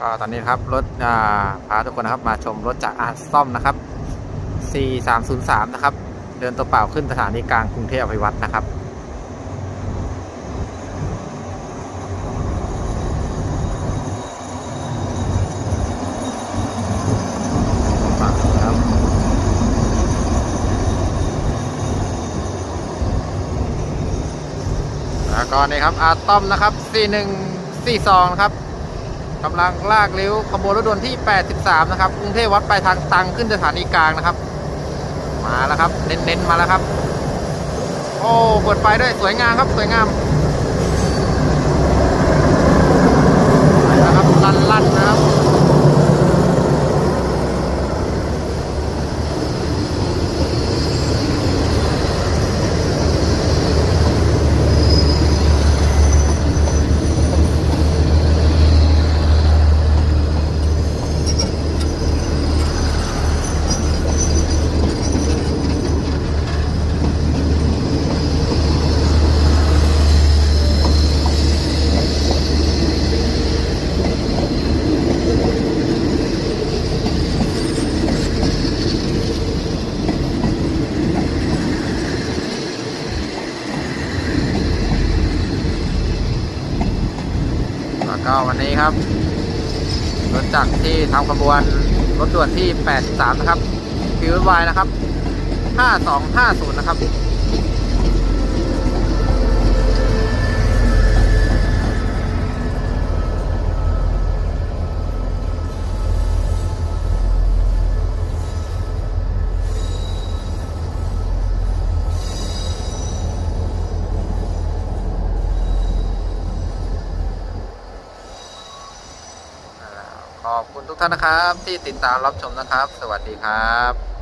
ก็ตอนนี้ครับรถพาทุกคนนะครับมาชมรถจากอาร์ซ่อมนะครับ4303 นะครับ เดินตัวเปล่าขึ้นสถานีกลางกรุงเทพอภิวัตนะครับครับแล้วก็นี่ครับอาร์ตอมนะครับ4142 นะครับ กำลังลากเลี้ยวขบวนรถด่วนที่ 83 นะครับ กรุงเทพวัดปลายทางตังขึ้นสถานีกลางนะครับ มาแล้วครับ เน้นๆ มาแล้วครับ โอ้ เปิดไฟด้วย สวยงามครับ สวยงามไปแล้วครับลั่นๆนะครับ แล้ว ก็วันนี้ครับรถจักรที่ทำขบวนรถด่วนที่ 83 นะครับฟิววายนะครับ 5250 นะครับ ขอบคุณทุกท่านนะครับ ที่ติดตามรับชมนะครับ สวัสดีครับ